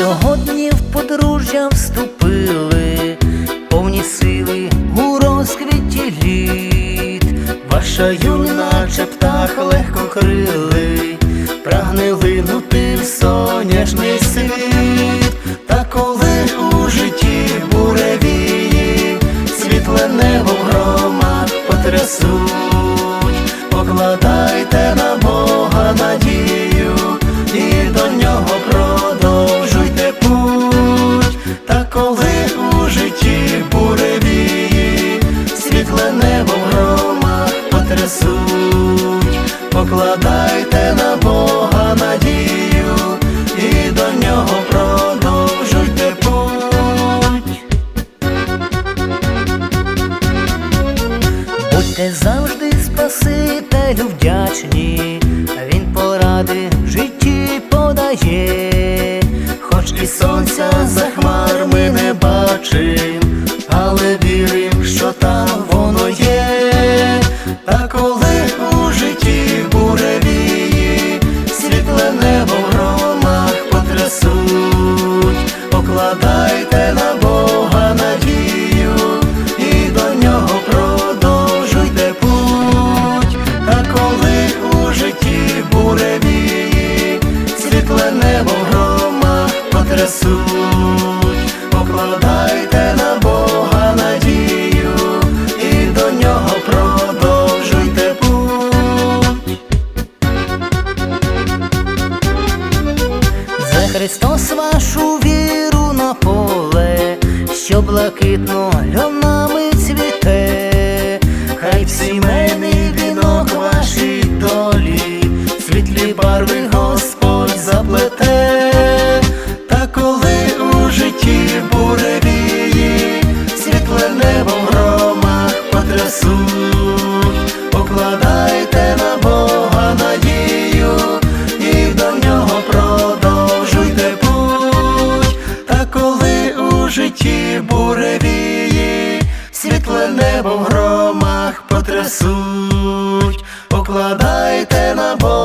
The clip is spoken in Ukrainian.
Сьогодні в подружжя вступили, повні сили у розквіті літ, ваша юначе птах легко крили, прагне винути в сонячний світ. Покладайте на Бога надію і до нього продовжуйте путь. Будьте завжди Спасителю вдячні, він поради в житті подає, хоч і сонця за хмар ми не бачим, покладайте на Бога надію і до нього продовжуйте путь, та коли у житті буревії, світле небо в громах потрясуть, покладайте на Бога надію і до нього продовжуйте путь. За Христос вашу що блакитно льонами цвіте, хай в сімейний вінок вашій долі, світлі барви Господь заплете, та коли у житті буревії, світле небо в громах потрясуть, покладайте на Бога житті світле небо в громах потрясуть, покладайте на Бога.